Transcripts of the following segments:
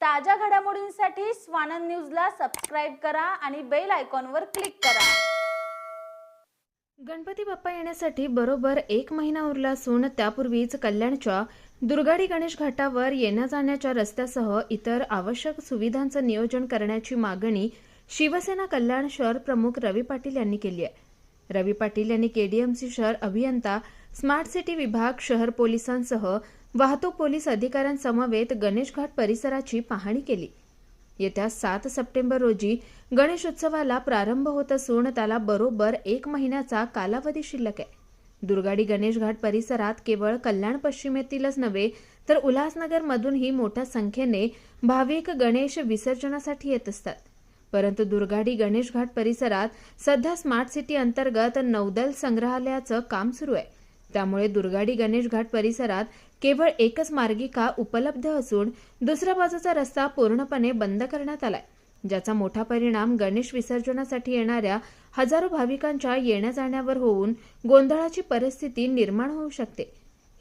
ताज्या घडामोडींसाठी स्वानंद न्यूजला सबस्क्राईब करा आणि बेल आयकॉनवर क्लिक करा. गणपती बाप्पा येण्यासाठी बरोबर एक महिना उरला असून त्यापूर्वीच कल्याणच्या दुर्गाडी गणेश घाटावर येण्या जाण्याच्या रस्त्यासह इतर आवश्यक सुविधांचं नियोजन करण्याची मागणी शिवसेना कल्याण शहर प्रमुख रवी पाटील यांनी केली आहे. रवी पाटील यांनी केडीएमसी शहर अभियंता स्मार्ट सिटी विभाग शहर पोलिसांसह वाहतूक पोलीस अधिकाऱ्यांसमवेत गणेश घाट परिसराची पाहणी केली. येत्या सात सप्टेंबर रोजी गणेश उत्सवाला प्रारंभ होत असून त्याला बरोबर एक महिन्याचा कालावधी शिल्लक आहे. दुर्गाडी गणेश घाट परिसरात केवळ कल्याण पश्चिमेतीलच नव्हे तर उल्हासनगरमधूनही मोठ्या संख्येने भाविक गणेश विसर्जनासाठी येत असतात. परंतु दुर्गाडी गणेश घाट परिसरात सध्या स्मार्ट सिटी अंतर्गत नौदल संग्रहालयाचं काम सुरू आहे. त्यामुळे दुर्गाडी गणेश घाट परिसरात केवळ एकच मार्गिका उपलब्ध असून दुसऱ्या बाजूचा रस्ता पूर्णपणे बंद करण्यात आलाय ज्याचा मोठा परिणाम गणेश विसर्जनासाठी येणाऱ्या हजारो भाविकांच्या येण्या जाण्यावर होऊन गोंधळाची परिस्थिती निर्माण होऊ शकते.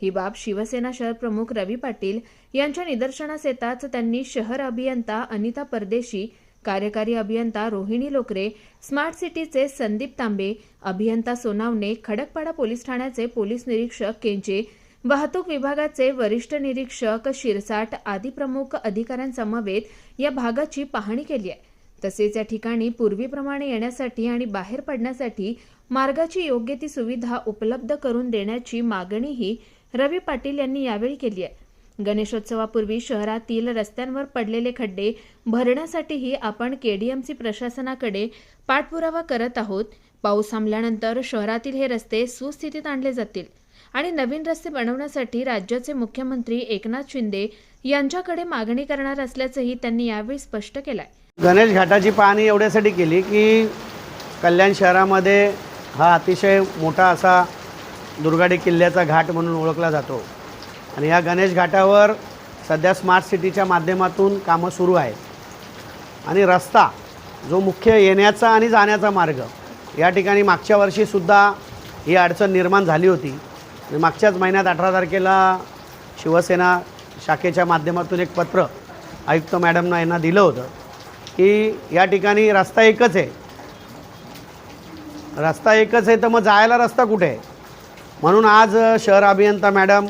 ही बाब शिवसेना शहर प्रमुख रवी पाटील यांच्या निदर्शनास येताच त्यांनी शहर अभियंता अनिता परदेशी कार्यकारी अभियंता रोहिणी लोकरे स्मार्ट सिटीचे संदीप तांबे अभियंता सोनावणे खडकपाडा पोलीस ठाण्याचे पोलीस निरीक्षक केंचे वाहतूक विभागाचे वरिष्ठ निरीक्षक शिरसाट आदी प्रमुख अधिकाऱ्यांसमवेत या भागाची पाहणी केली आहे. तसेच या ठिकाणी पूर्वीप्रमाणे येण्यासाठी आणि बाहेर पडण्यासाठी मार्गाची योग्य ती सुविधा उपलब्ध करून देण्याची मागणीही रवी पाटील यांनी यावेळी केली आहे. गणेशोत्सवापूर्वी शहरातील रस्त्यांवर पडलेले खड्डे भरण्यासाठीही आपण केडीएमसी प्रशासनाकडे पाठपुरावा करत आहोत. पाऊस थांबल्यानंतर शहरातील हे रस्ते सुस्थितीत आणले जातील. आणि नवीन रस्ते बनवण्यासाठी राज्याचे मुख्यमंत्री एकनाथ शिंदे यांच्याकडे मागणी करणार असल्याचंही त्यांनी यावेळी स्पष्ट केलंय. गणेश घाटाची पाहणी एवढ्यासाठी केली की कल्याण शहरामध्ये हा अतिशय मोठा असा दुर्गाडी किल्ल्याचा घाट म्हणून ओळखला जातो. आणि या गणेश घाटावर सध्या स्मार्ट सिटीच्या माध्यमातून कामं सुरू आहेत. आणि रस्ता जो मुख्य येण्याचा आणि जाण्याचा मार्ग या ठिकाणी मागच्या वर्षीसुद्धा ही अडचण निर्माण झाली होती. मागच्याच महिन्यात अठरा तारखेला शिवसेना शाखेच्या माध्यमातून एक पत्र आयुक्त मॅडमना यांना दिलं होतं की या ठिकाणी रस्ता एकच आहे. रस्ता एकच आहे तर मग जायला रस्ता कुठे आहे? म्हणून आज शहर अभियंता मॅडम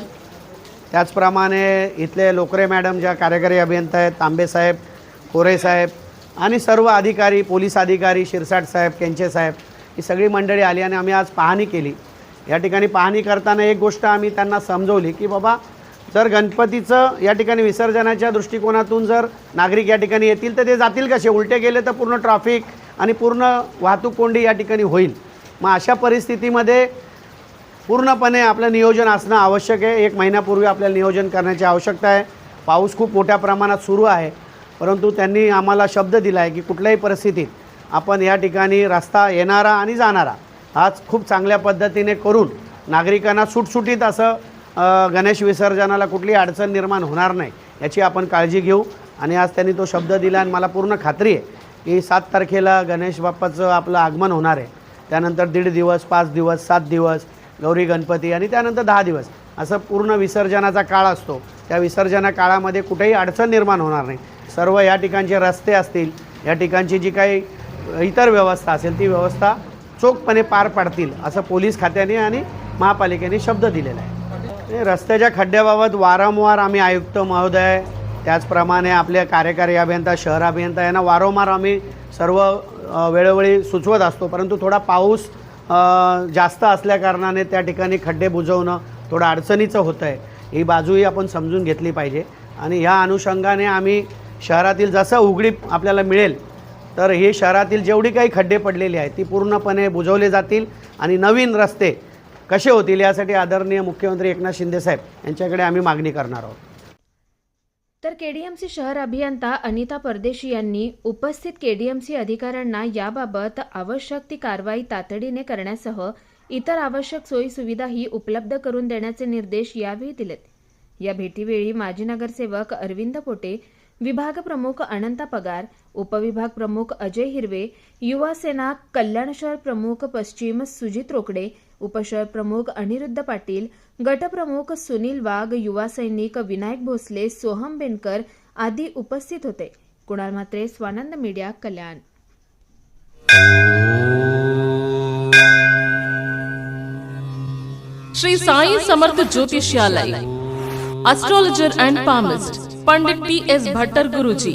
त्याचप्रमाणे इथले लोकरे मॅडम ज्या कार्यकारी अभियंता आहेत तांबे साहेब कोरे साहेब आणि सर्व अधिकारी पोलीस अधिकारी शिरसाट साहेब केंचे साहेब ही सगळी मंडळी आली आणि आम्ही आज पाहणी केली. या ठिकाणी पाहणी करताना एक गोष्ट आम्ही त्यांना समजवली की बाबा जर गणपतीचं या ठिकाणी विसर्जनाच्या दृष्टिकोनातून जर नागरिक या ठिकाणी येतील तर ते जातील कसे? उलटे गेले तर पूर्ण ट्रॅफिक आणि पूर्ण वाहतूक कोंडी या ठिकाणी होईल. मग अशा परिस्थितीमध्ये पूर्णपणे आपलं नियोजन असणं आवश्यक आहे. एक महिन्यापूर्वी आपल्याला नियोजन करण्याची आवश्यकता आहे. पाऊस खूप मोठ्या प्रमाणात सुरू आहे. परंतु त्यांनी आम्हाला शब्द दिला आहे की कुठल्याही परिस्थितीत आपण या ठिकाणी रस्ता येणारा आणि जाणारा आज खूप चांगल्या पद्धतीने करून नागरिकांना सुटसुटीत असं गणेश विसर्जनाला कुठली अडचण निर्माण होणार नाही याची आपण काळजी घेऊ. आणि आज त्यांनी तो शब्द दिला आणि मला पूर्ण खात्री आहे की सात तारखेला गणेश बाप्पाचं आपलं आगमन होणार आहे. त्यानंतर दीड दिवस पाच दिवस सात दिवस गौरी गणपती आणि त्यानंतर दहा दिवस असं पूर्ण विसर्जनाचा काळ असतो. त्या विसर्जना काळामध्ये कुठेही अडचण निर्माण होणार नाही. सर्व या ठिकाणचे रस्ते असतील या ठिकाणची जी काही इतर व्यवस्था असेल ती व्यवस्था चोखपणे पार पाडतील असं पोलीस खात्याने आणि महापालिकेने शब्द दिलेला आहे. रस्त्याच्या खड्ड्याबाबत वारंवार आम्ही आयुक्त महोदय त्याचप्रमाणे आपले कार्यकारी अभियंता शहर अभियंता यांना वारंवार आम्ही सर्व वेळोवेळी सुचवत असतो. परंतु थोडा पाऊस जास्त असल्याकारणाने त्या ठिकाणी खड्डे बुजवणं थोडं अडचणीचं होतं आहे ही बाजूही आपण समजून घेतली पाहिजे. आणि ह्या अनुषंगाने आम्ही शहरातील जसं उघडी आपल्याला मिळेल तर हे शहरातील जेवढी काही खड्डे पडलेले आहेत ती पूर्णपणे बुजवले जातील आणि नवीन रस्ते कसे होतील यासाठी आदरणीय मुख्यमंत्री एकनाथ शिंदेसाहेब यांच्याकडे आम्ही मागणी करणार आहोत. तर केडीएमसी शहर अभियंता अनिता परदेशी यांनी उपस्थित केडीएमसी अधिकाऱ्यांना याबाबत आवश्यक ती कारवाई तातडीने करण्यासह इतर आवश्यक सोयी सुविधाही उपलब्ध करून देण्याचे निर्देश यावेळी दिलेत. या भेटीवेळी माजी नगरसेवक अरविंद पोटे विभाग प्रमुख अनंता पगार उपविभाग प्रमुख अजय हिरवे युवा सेना कल्याण शहर प्रमुख पश्चिम सुजित रोकडे उपशहर प्रमुख अनिरुद्ध पाटील गटप्रमुख सुनील वाघ युवा सैनिक विनायक भोसले सोहम बेनकर आदी उपस्थित होते. Kunal Mhatre Swanand media Kalyan. Shri Sai Samarth Jyotishalay astrologer and palmist Pandit T S Bhattar Guruji.